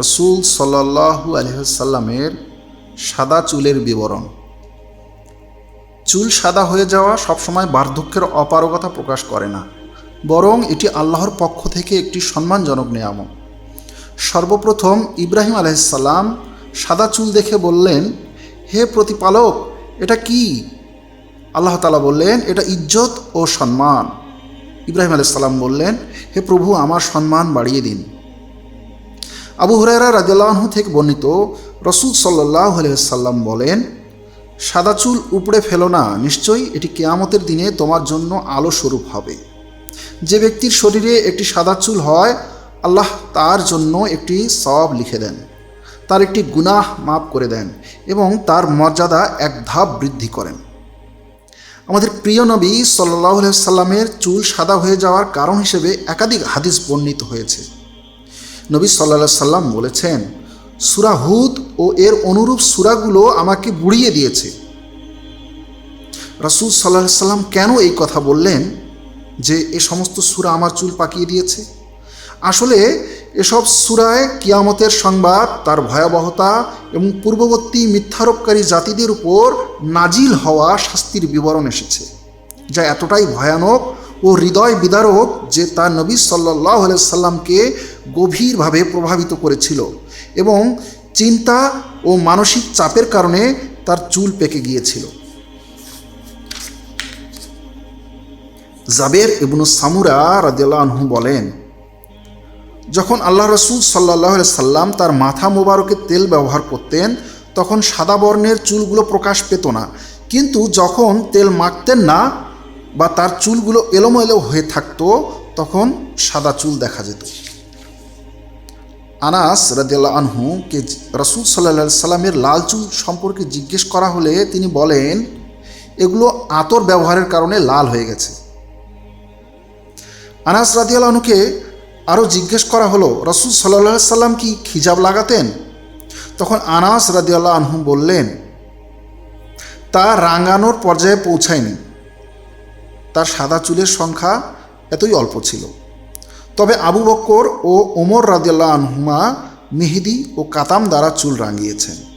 রসুল সাল্লাহু আলহামের সাদা চুলের বিবরণ। চুল সাদা হয়ে যাওয়া সবসময় বার্ধক্যের অপারগতা প্রকাশ করে না, বরং এটি আল্লাহর পক্ষ থেকে একটি সম্মানজনক নিয়ামক সর্বপ্রথম ইব্রাহিম আলহিসাল্লাম সাদা চুল দেখে বললেন, হে প্রতিপালক, এটা কি? আল্লাহ তালা বললেন, এটা ইজ্জত ও সম্মান। ইব্রাহিম আলাইসাল্লাম বললেন, হে প্রভু, আমার সম্মান বাড়িয়ে দিন। আবু হুরায়রা রাজিয়াল্লাহ থেকে বর্ণিত রসুল সাল্লাহ সাল্লাম বলেন, সাদা চুল উপড়ে ফেলো না, নিশ্চয়ই এটি কেয়ামতের দিনে তোমার জন্য আলো স্বরূপ হবে। যে ব্যক্তির শরীরে একটি সাদা চুল হয়, আল্লাহ তার জন্য একটি সব লিখে দেন, তার একটি গুনাহ মাফ করে দেন এবং তার মর্যাদা এক ধাপ বৃদ্ধি করেন। আমাদের প্রিয় নবী সাল্লাহ সাল্লামের চুল সাদা হয়ে যাওয়ার কারণ হিসেবে একাধিক হাদিস বর্ণিত হয়েছে। নবী সাল্লা সাল্লাম বলেছেন, সুরা হুদ ও এর অনুরূপ সুরাগুলো আমাকে বুড়িয়ে দিয়েছে। রাসুল সাল্লাহ সাল্লাম কেন এই কথা বললেন যে এ সমস্ত সুরা আমার চুল পাকিয়ে দিয়েছে? আসলে এসব সুরায় কিয়ামতের সংবাদ, তার ভয়াবহতা এবং পূর্ববর্তী মিথ্যারোপকারী জাতিদের উপর নাজিল হওয়া শাস্তির বিবরণ এসেছে, যা এতটাই ভয়ানক ও হৃদয় বিদারক যে তার নবী সাল্লাহ সাল্লামকে গভীরভাবে প্রভাবিত করেছিল এবং চিন্তা ও মানসিক চাপের কারণে তার চুল পেকে গিয়েছিল। জাবের ইবনু সামুরা আনহু বলেন, যখন আল্লাহ রসুল সাল্লাহ সাল্লাম তার মাথা মোবারকে তেল ব্যবহার করতেন, তখন সাদা বর্ণের চুলগুলো প্রকাশ পেত না। কিন্তু যখন তেল মাখতেন না বা তার চুলগুলো এলোমেলো হয়ে থাকতো, তখন সাদা চুল দেখা যেত। আনাস রাদিয়াল্লাহ আনহুকে রসুল সাল্লা সাল্লামের লাল চুল সম্পর্কে জিজ্ঞেস করা হলে তিনি বলেন, এগুলো আতর ব্যবহারের কারণে লাল হয়ে গেছে। আনাস রাদিয়াল আনহুকে আরও জিজ্ঞেস করা হলো, রসুল সাল্লাহ সাল্লাম কি খিজাব লাগাতেন? তখন আনাস রাদিয়াল্লাহ আনহু বললেন, তা রাঙানোর পর্যায়ে পৌঁছায়নি। তার সাদা চুলের সংখ্যা এতই অল্প ছিল। তবে আবু বক্কর ও ওমর রাজিয়াল্লাহ আনহুমা মেহেদি ও কাতাম দ্বারা চুল রাঙিয়েছেন।